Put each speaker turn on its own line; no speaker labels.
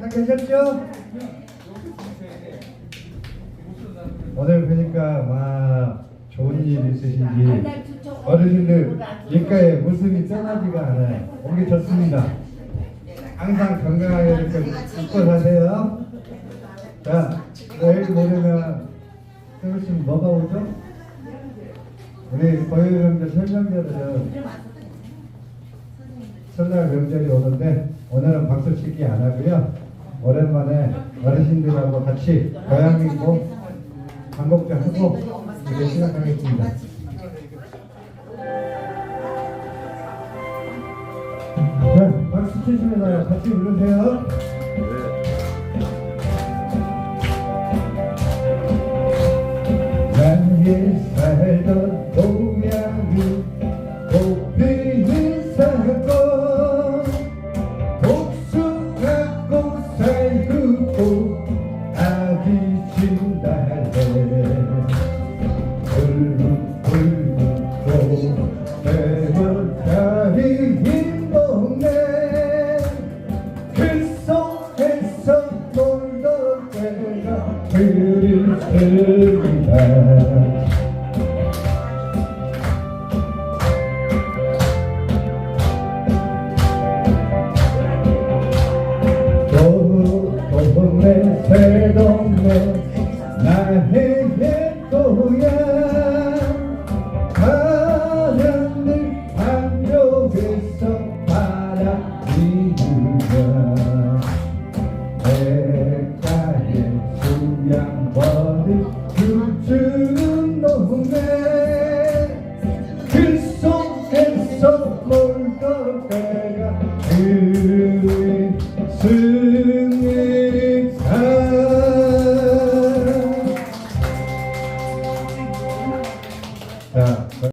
다 계셨죠? 오늘 보니까 와 좋은 일 있으신지 어르신들 입가에 웃음이 떠나지가 않아요. 오기 좋습니다. 항상 건강하게 웃고 사세요. 자, 내일 모레면 선생님 뭐가 오죠? 우리 고위원들 설명자들은 설날 명절이 오는데 오늘은 박수 치기 안 하고요. 오랜만에 어르신들하고 같이 고향이고 한곡도 하고 이렇게 시작하겠습니다. 네, 박수 치시면서 같이 부르세요. 살구고 아기 진달래 울긋울긋 배월달이 동네 그 속에서 놀던 때가 그립습니다 동네 새동네. 나의 고향 하늘들 한쪽에서 바라비우며 백가의 수양버를 춤추는 동네 그 속에서 놀던 때가 그 승리사